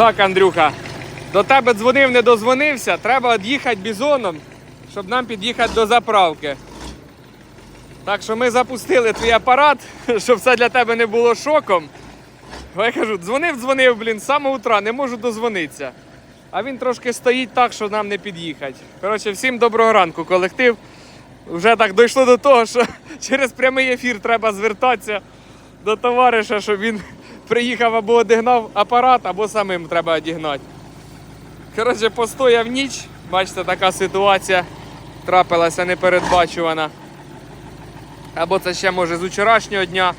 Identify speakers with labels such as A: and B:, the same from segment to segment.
A: Так, Андрюха, до тебе дзвонив, не дозвонився. Треба від'їхати бізоном, щоб нам під'їхати до заправки. Так що ми запустили твій апарат, щоб це для тебе не було шоком. Бо Я кажу, дзвонив, дзвонив, блін, з самого утра, не можу дозвонитися. А він трошки стоїть так, що нам не під'їхати. Коротше, всім доброго ранку, колектив. Вже так дійшло до того, що через прямий ефір треба звертатися до товариша, щоб він приїхав або одігнав апарат, або самим треба одігнати. Коротше, постояв ніч. Бачите, така ситуація трапилася непередбачувана. Або це ще може з вчорашнього дня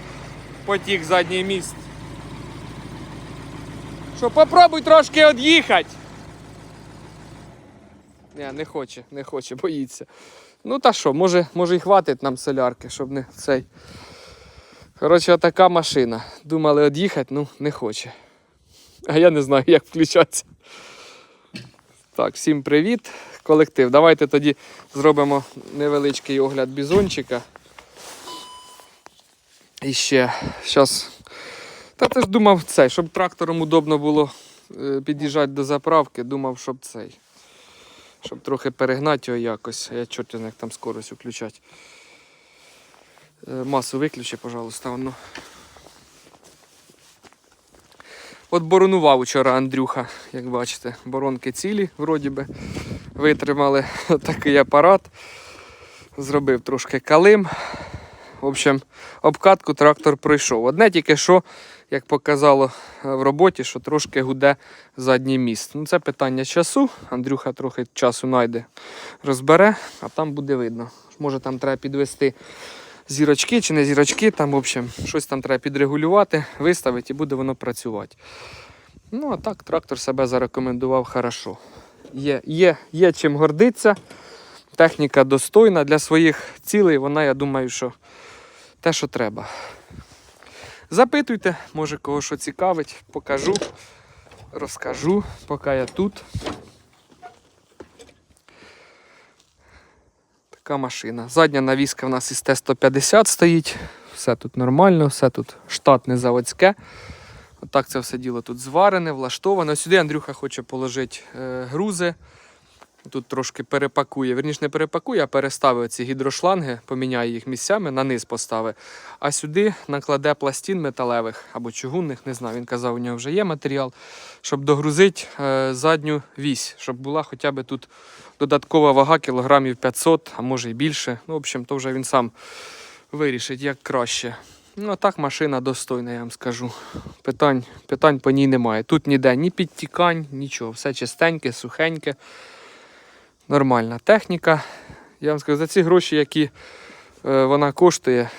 A: потік задній міст. Що, попробуй трошки од'їхати. Ні, не хоче, не хоче, боїться. Ну та що, може, може і хватить нам солярки, щоб не цей. Коротше, така машина. Думали од'їхати, ну не хоче. А я не знаю, як включатися. Так, всім привіт, колектив. Давайте тоді зробимо невеличкий огляд бізончика. І ще зараз. Та ти ж думав цей, щоб трактором удобно було е, під'їжджати до заправки, думав, щоб цей. Щоб трохи перегнати його якось. Я чорт як там скорость включати. Е, Масу виключи, пожалуйста. Воно. От боронував вчора Андрюха, як бачите, боронки цілі, вроді би. Витримали такий апарат. Зробив трошки калим. В общем, обкатку трактор пройшов. Одне тільки що, як показало е, в роботі, що трошки гуде задній міст. Ну, це питання часу. Андрюха трохи часу знайде, розбере, а там буде видно. Може там треба підвести зірочки чи не зірочки, там, в общем, щось там треба підрегулювати, виставити і буде воно працювати. Ну, а так, трактор себе зарекомендував хорошо. Є, є, є чим гордитися. Техніка достойна для своїх цілей, вона, я думаю, що те, що треба. Запитуйте, може кого що цікавить, покажу, розкажу, поки я тут. Така машина. Задня навіска в нас із Т-150 стоїть. Все тут нормально, все тут штатне заводське. Отак це все діло тут зварене, влаштоване. Сюди Андрюха хоче положити е, грузи. Тут трошки перепакує. Верніше не перепакує, а переставив ці гідрошланги, поміняє їх місцями, на низ поставить. А сюди накладе пластин металевих або чугунних, не знаю. Він казав, у нього вже є матеріал, щоб догрузити е, задню вісь, щоб була хоча б тут додаткова вага кілограмів 500, а може і більше. Ну, в общем, то вже він сам вирішить, як краще. Ну, а так машина достойна, я вам скажу. Питань, питань по ній немає. Тут ніде ні підтікань, нічого. Все чистеньке, сухеньке. Нормальна техніка. Я вам скажу, за ці гроші, які е, вона коштує,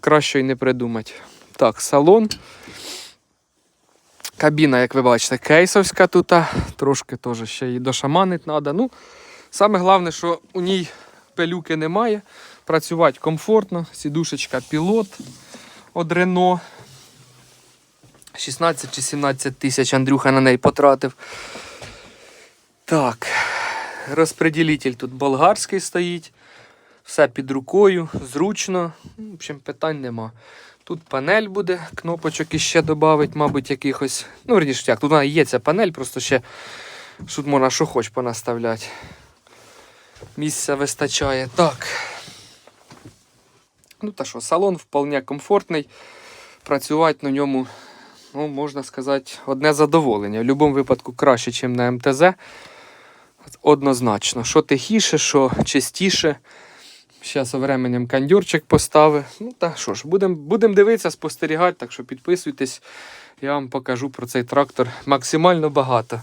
A: краще й не придумати. Так, салон. Кабіна, як ви бачите, кейсовська тут. Трошки теж ще її дошаманити треба. Ну, саме головне, що у ній пилюки немає. Працювати комфортно. Сідушечка пілот від Рено. 16 чи 17 тисяч Андрюха на неї потратив. Так, розпреділитель тут болгарський стоїть. Все під рукою, зручно. В общем, питань нема. Тут панель буде, кнопочок іще додавить, мабуть, якихось. Ну, верніше, як, тут є ця панель, просто ще тут можна що хоч понаставляти. Місця вистачає. Так. Ну та що, салон вполне комфортний. Працювати на ньому, ну, можна сказати, одне задоволення. В будь-якому випадку краще, ніж на МТЗ. Однозначно. Що тихіше, що чистіше. Зараз временем кандюрчик поставив. Ну та що ж, будемо будем дивитися, спостерігати, так що підписуйтесь. Я вам покажу про цей трактор максимально багато.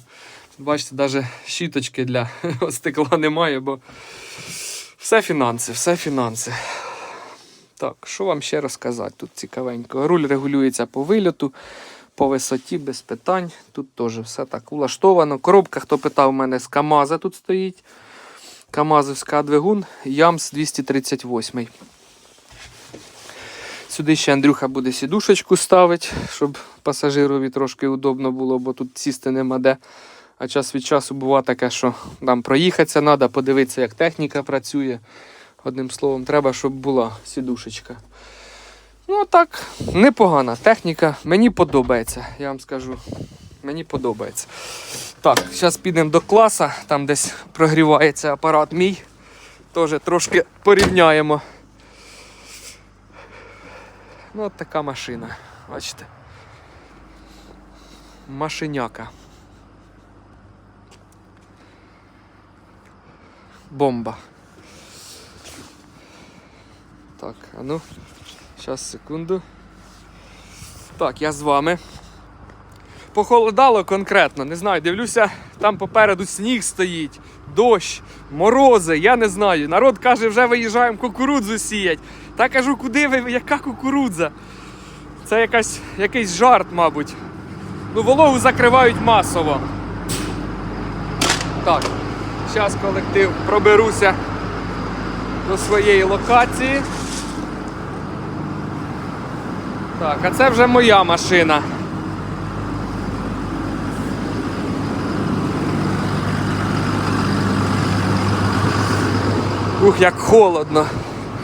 A: Бачите, навіть щіточки для стекла немає, бо все фінанси, все фінанси. Так, що вам ще розказати? Тут цікавенько. Руль регулюється по вильоту, по висоті, без питань. Тут теж все так улаштовано. Коробка, хто питав, у мене з КАМАЗа тут стоїть. КАМАЗовська двигун, Ямс 238. Сюди ще Андрюха буде сідушечку ставити, щоб пасажирові трошки удобно було, бо тут сісти нема де. А час від часу буває таке, що нам проїхатися треба, подивитися, як техніка працює. Одним словом, треба, щоб була сідушечка. Ну, так, непогана техніка. Мені подобається, я вам скажу. Мені подобається. Так, зараз підемо до класа, там десь прогрівається апарат мій. Теж трошки порівняємо. Ну, от така машина. Бачите. Машиняка. Бомба. Так, а ну, зараз секунду. Так, я з вами. Похолодало конкретно, не знаю, дивлюся, там попереду сніг стоїть, дощ, морози, я не знаю. Народ каже, вже виїжджаємо кукурудзу сіять. Та кажу, куди ви, яка кукурудза? Це якась, якийсь жарт, мабуть. Ну, вологу закривають масово. Так, зараз колектив проберуся до своєї локації. Так, а це вже моя машина. Ух, як холодно.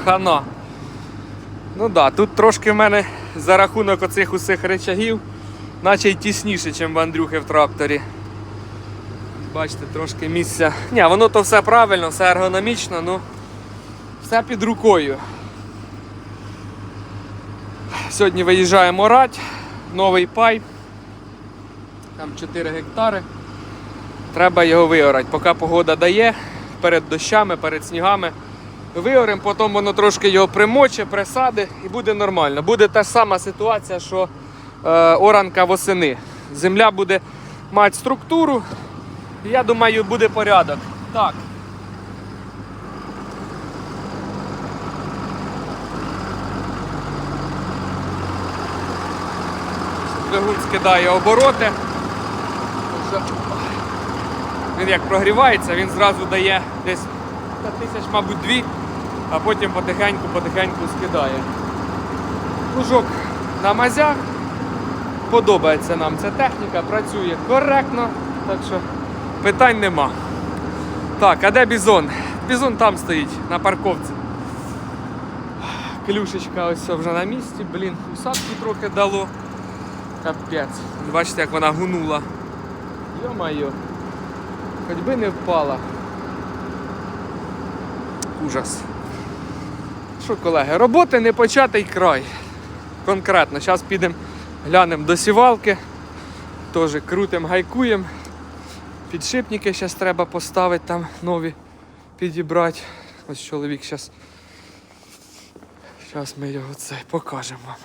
A: Хана. Ну так, да, тут трошки в мене за рахунок оцих усіх речагів, наче й тісніше, ніж в Андрюхи в тракторі. Бачите, трошки місця. Ні, воно то все правильно, все ергономічно, ну все під рукою. Сьогодні виїжджаємо орать, новий пай. Там 4 гектари. Треба його виорати. Поки погода дає, перед дощами, перед снігами. Виоримо, потім воно трошки його примоче, присади і буде нормально. Буде та сама ситуація, що е, оранка восени. Земля буде мати структуру. Я думаю, буде порядок. Так. Двигун скидає обороти. Він як прогрівається, він зразу дає десь тисяч, мабуть, дві, а потім потихеньку-потихеньку скидає. Плужок на мазях. Подобається нам ця техніка, працює коректно, так що питань нема. Так, а де бізон? Бізон там стоїть на парковці. Клюшечка ось вже на місці, блін, усадки трохи дало. Капець. Бачите, як вона гунула. Йо-майо. Хоч би не впала. Ужас. Що, колеги, роботи не початий край. Конкретно. Зараз підемо глянемо до сівалки. Теж крутим, гайкуємо. Підшипники зараз треба поставити там нові підібрати. Ось чоловік зараз. Зараз ми його це покажемо вам.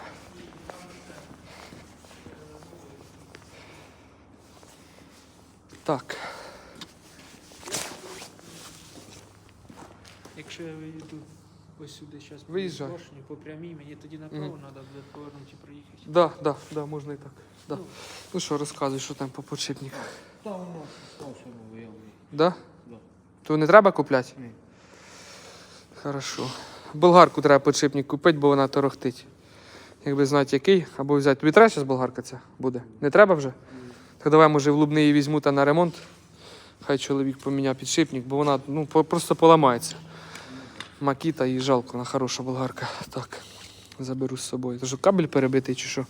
A: Так.
B: Якщо я вийду ось сюди зараз
A: Виїжджай.
B: по прямій, мені тоді направо треба буде повернути і проїхати.
A: Да, да, да, можна і так. Да. Ну що, розказуй, що там по подшипниках.
B: Та воно.
A: Да?
B: Да.
A: То не треба купляти?
B: Ні.
A: Хорошо. Болгарку треба подшипник купити, бо вона торохтить. Якби знати який, або взяти. Тобі треба зараз болгарка ця буде? Не треба вже? Так давай, може, в Лубни її візьму та на ремонт. Хай чоловік поміняє підшипник, бо вона ну, просто поламається. Макіта і жалко, вона хороша болгарка. Так, заберу з собою. Тож кабель перебитий чи що?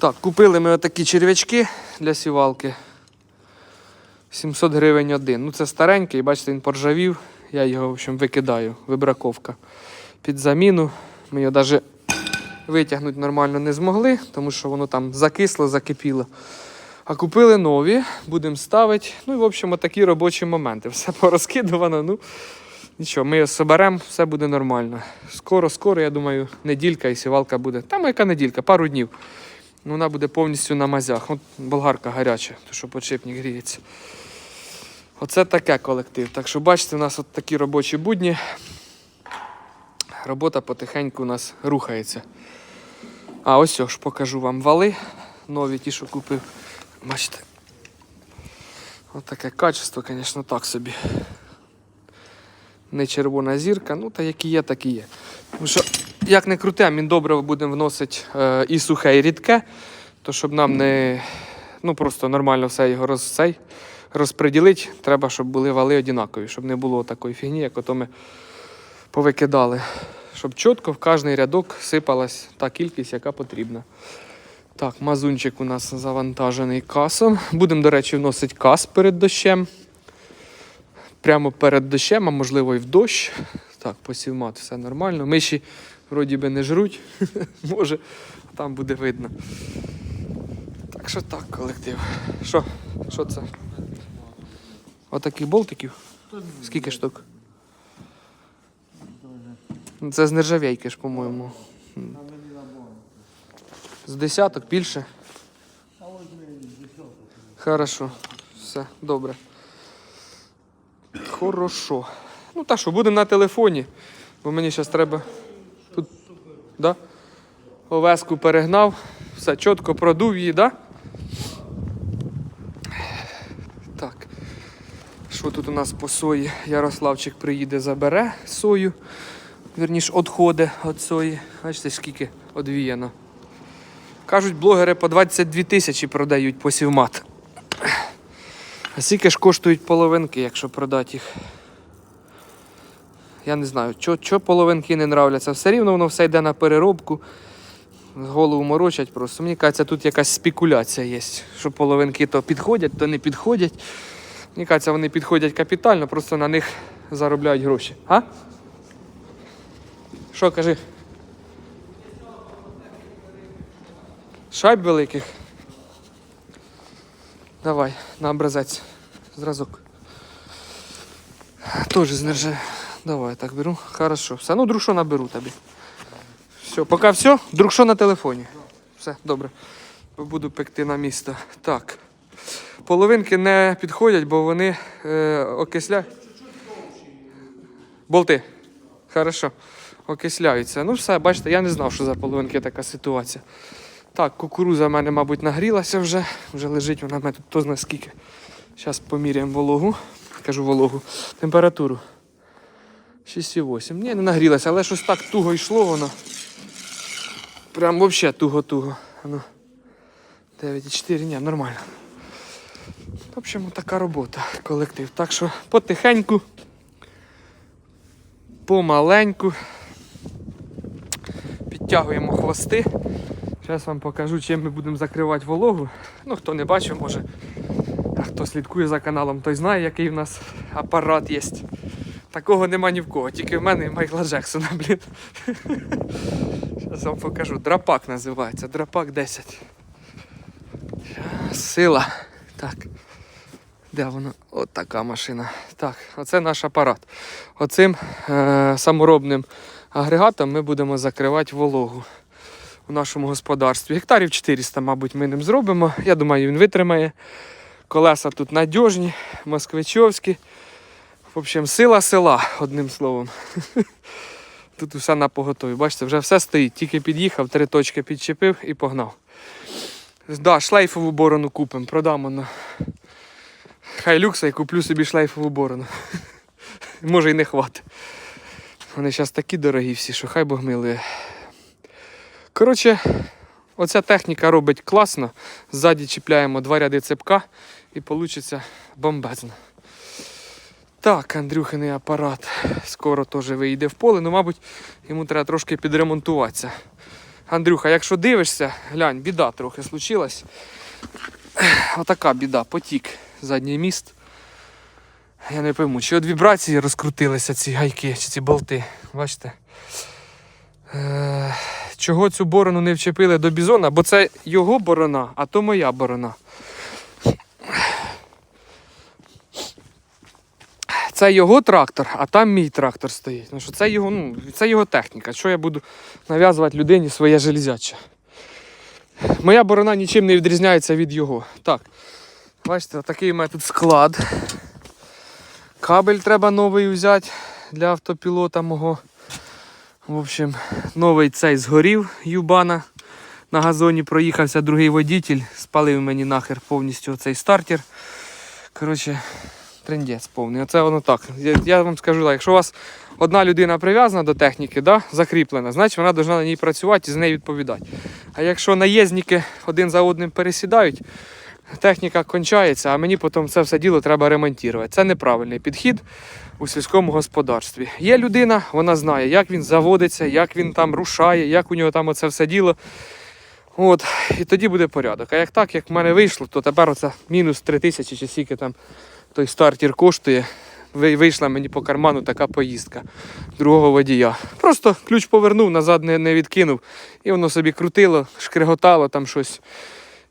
A: Так, купили ми отакі черв'ячки для сівалки. 700 гривень один. Ну це старенький, бачите, він поржавів. Я його, в общем, викидаю. Вибраковка. Під заміну. Ми його навіть витягнути нормально не змогли, тому що воно там закисло, закипіло. А купили нові, будемо ставити. Ну і в общем, такі робочі моменти. Все порозкидувано. Ну нічого, ми його соберемо, все буде нормально. Скоро, скоро, я думаю, неділька і сівалка буде. Там яка неділька, пару днів. Ну, Вона буде повністю на мазях. От болгарка гаряча, то що подшипник гріється. Оце таке колектив. Так що бачите, у нас от такі робочі будні. Робота потихеньку у нас рухається. А ось ж покажу вам вали. Нові ті, що купив. Бачите. От таке качество, звісно, так собі. Не червона зірка, ну та які є, так і є. Тому що, як не круте, міндобриво будемо вносити е, і сухе, і рідке, то щоб нам не ну, просто нормально все його роз, цей, розподілити, треба, щоб були вали однакові, щоб не було такої фігні, як ото ми повикидали. Щоб чітко в кожний рядок сипалась та кількість, яка потрібна. Так, мазунчик у нас завантажений касом. Будемо, до речі, вносити кас перед дощем. Прямо перед дощем, а можливо і в дощ. Так, посівмат, все нормально. Миші вроді би не жруть. Може, там буде видно. Так що так, колектив. Що? Що це? Отаких болтиків? Скільки штук? Ну, Це з нержавейки ж, по-моєму. З десяток більше? Хорошо. Все, добре. Хорошо. Ну так що, будемо на телефоні, бо мені зараз треба. Тут. Да? Овеску перегнав, все чітко продув її, да? Так. Що тут у нас по сої? Ярославчик приїде, забере сою. Вірніш, відходи від сої. Бачите, скільки одвіяно. Кажуть, блогери по 22 тисячі продають посівмат. А скільки ж коштують половинки, якщо продати їх? Я не знаю, що, половинки не нравляться. Все рівно воно все йде на переробку. Голову морочать просто. Мені кажеться, тут якась спекуляція є. Що половинки то підходять, то не підходять. Мені кажеться, вони підходять капітально, просто на них заробляють гроші. А? Що кажи? Шайб великих. Давай, на образець. Зразок. Тоже з. Давай, так беру. Хорошо. Все, ну друг що наберу тобі. Все, поки все, друг що на телефоні. Все, добре. Буду пекти на місто. Так. Половинки не підходять, бо вони е, окисля. Болти. Хорошо. Окисляються. Ну все, бачите, я не знав, що за половинки така ситуація. Так, кукуруза в мене, мабуть, нагрілася вже. Вже лежить вона в мене тут хто знає скільки. Зараз поміряємо вологу. Кажу вологу. Температуру. 6,8. Ні, не нагрілася, але щось так туго йшло воно. Прям взагалі туго-туго. Ну, 9,4, ні, нормально. В общем, така робота, колектив. Так що потихеньку, помаленьку підтягуємо хвости. Зараз вам покажу, чим ми будемо закривати вологу. Ну, хто не бачив, може, а хто слідкує за каналом, той знає, який в нас апарат є. Такого нема ні в кого, тільки в мене і Майкла Джексона, блін. Зараз вам покажу. Драпак називається. Драпак 10. Сила. Так. Де воно? От така машина. Так, оце наш апарат. Оцим е- саморобним агрегатом ми будемо закривати вологу у нашому господарстві. Гектарів 400, мабуть, ми ним зробимо. Я думаю, він витримає. Колеса тут надіжні, москвичовські. В общем, сила села, одним словом. Тут все на поготові. Бачите, вже все стоїть. Тільки під'їхав, три точки підчепив і погнав. Да, шлейфову борону купимо, продамо на хай люкса і куплю собі шлейфову борону. Може і не хватить. Вони зараз такі дорогі всі, що хай Бог милує. Коротше, оця техніка робить класно. Ззаді чіпляємо два ряди цепка і вийде бомбезно. Так, Андрюхиний апарат скоро теж вийде в поле, ну, мабуть, йому треба трошки підремонтуватися. Андрюха, якщо дивишся, глянь, біда трохи случилась. Отака біда, потік задній міст. Я не пойму, чи від вібрації розкрутилися ці гайки, чи ці болти. Бачите? Чого цю борону не вчепили до бізона? Бо це його борона, а то моя борона. Це його трактор, а там мій трактор стоїть. Ну, що це, його, ну, це його техніка. Що я буду нав'язувати людині своє железяче? Моя борона нічим не відрізняється від його. Так. Бачите, такий у мене тут склад. Кабель треба новий взяти для автопілота мого. В общем, новий цей згорів Юбана. На газоні проїхався другий водитель, спалив мені нахер повністю цей стартер. Коротше, трендець повний. Оце воно так. Я, я вам скажу так, якщо у вас одна людина прив'язана до техніки, да, закріплена, значить вона повинна на ній працювати і з нею відповідати. А якщо наїзники один за одним пересідають, техніка кончається, а мені потім це все діло треба ремонтувати. Це неправильний підхід у сільському господарстві. Є людина, вона знає, як він заводиться, як він там рушає, як у нього там оце все діло. От, і тоді буде порядок. А як так, як в мене вийшло, то тепер оце мінус 3 тисячі чи скільки там той стартер коштує. Вийшла мені по карману така поїздка другого водія. Просто ключ повернув, назад не, не відкинув. І воно собі крутило, шкреготало там щось.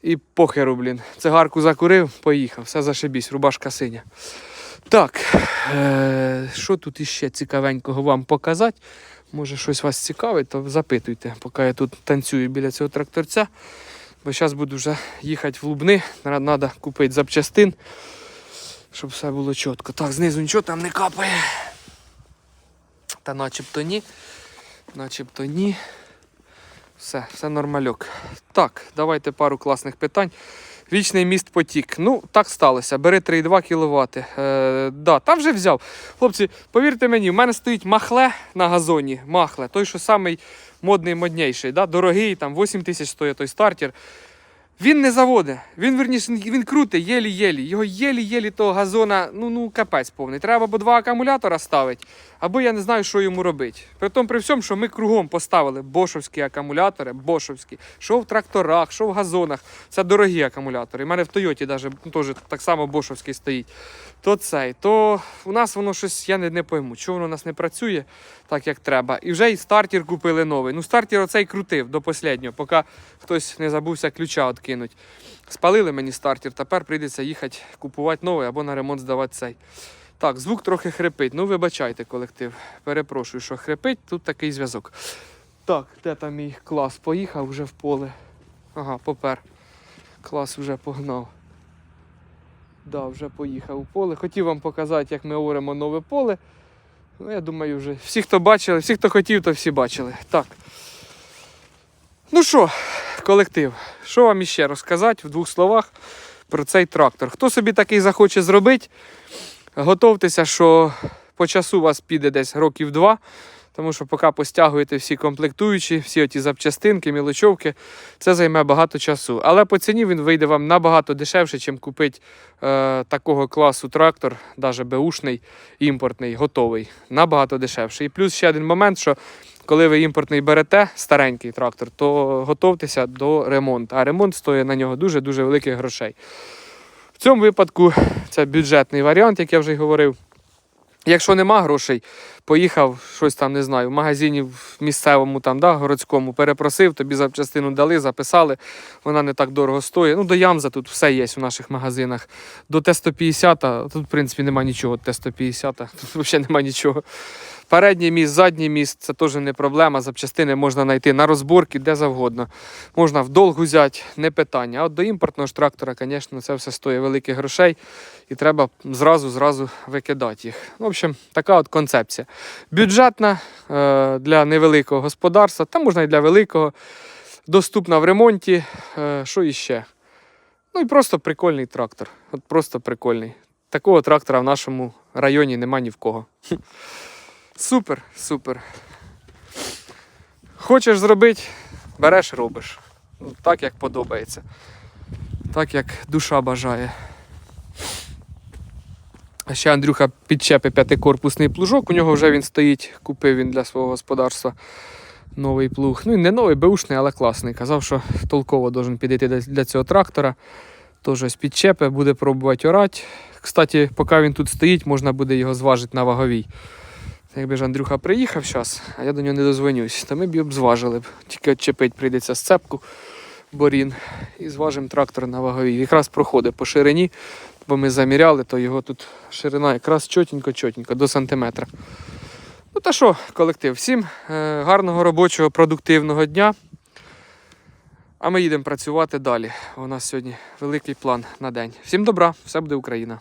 A: І похеру, блін. Цигарку закурив, поїхав. Все зашибісь, рубашка синя. Так, е- що тут іще цікавенького вам показати? Може щось вас цікавить, то запитуйте, поки я тут танцюю біля цього тракторця. Бо зараз буду вже їхати в Лубни. Треба купити запчастин, щоб все було чітко. Так, знизу нічого там не капає. Та начебто ні. Начебто ні. Все, все нормальок. Так, давайте пару класних питань. Вічний міст потік. Ну, так сталося. Бери 3,2 кВт. Е, да, та вже взяв. Хлопці, повірте мені, в мене стоїть махле на газоні. Махле, той, що самий модний, модніший, да? дорогий, там 8 тисяч стоїть той стартер. Він не заводить. Він верніше, він крутий, єлі-єлі. Його єлі-єлі того газона, ну ну капець повний. Треба або два акумулятора ставити, або я не знаю, що йому робити. При тому при всьому, що ми кругом поставили бошовські акумулятори, бошовські, що в тракторах, що в газонах. Це дорогі акумулятори. У мене в Тойоті навіть ну, теж так само бошовський стоїть. То цей, то у нас воно щось, я не, не пойму, чого воно у нас не працює так, як треба. І вже і стартер купили новий. Ну, стартер оцей крутив до останнього, поки хтось не забувся ключа відкинути. Спалили мені стартер, тепер прийдеться їхати купувати новий або на ремонт здавати цей. Так, звук трохи хрипить. Ну, вибачайте, колектив. Перепрошую, що хрипить, тут такий зв'язок. Так, де там мій клас? Поїхав вже в поле. Ага, попер. Клас вже погнав. Да, вже поїхав у поле. Хотів вам показати, як ми оремо нове поле. Ну, я думаю, вже всі, хто бачили, всі, хто хотів, то всі бачили. Так. Ну що, колектив, що вам іще розказати в двох словах про цей трактор? Хто собі такий захоче зробити, готовтеся, що по часу у вас піде десь років два. Тому що поки постягуєте всі комплектуючі, всі оті запчастинки, мілочовки, це займе багато часу. Але по ціні він вийде вам набагато дешевше, ніж купити е, такого класу трактор, навіть беушний, імпортний, готовий. Набагато дешевше. І плюс ще один момент, що коли ви імпортний берете, старенький трактор, то готовтеся до ремонту. А ремонт стоїть на нього дуже-дуже великих грошей. В цьому випадку це бюджетний варіант, як я вже й говорив. Якщо нема грошей, поїхав щось там, не знаю, в магазині в місцевому, там, да, городському, перепросив, тобі запчастину дали, записали, вона не так дорого стоїть. Ну, до Ямза тут все є у наших магазинах. До Т-150, тут, в принципі, нема нічого. Т-150, тут взагалі нема нічого. Передній міст, задній міст це теж не проблема. Запчастини можна знайти на розборки, де завгодно. Можна в долг взяти, не питання. А от до імпортного трактора, звісно, це все стоїть великих грошей і треба зразу-зразу викидати їх. В общем, така от концепція. Бюджетна е, для невеликого господарства, та можна і для великого, доступна в ремонті. Е, що іще? Ну і просто прикольний трактор. От просто прикольний. Такого трактора в нашому районі нема ні в кого. Супер, супер. Хочеш зробити, береш, робиш. Ну, Так, як подобається. Так, як душа бажає. А ще Андрюха підчепить п'ятикорпусний плужок. У нього вже він стоїть, купив він для свого господарства новий плуг. Ну, і не новий, беушний, але класний. Казав, що толково должен підійти для- цього трактора. Тож ось підчепи, буде пробувати орати. Кстати, поки він тут стоїть, можна буде його зважити на ваговій. Якби ж Андрюха приїхав зараз, а я до нього не дозвонюсь, то ми б його зважили б. Тільки відчепити прийдеться сцепку, борін, і зважимо трактор на ваговій. Якраз проходить по ширині, бо ми заміряли, то його тут ширина якраз чотенько-чотенько, до сантиметра. Ну та що, колектив, всім е, гарного робочого, продуктивного дня. А ми їдемо працювати далі. У нас сьогодні великий план на день. Всім добра, все буде Україна.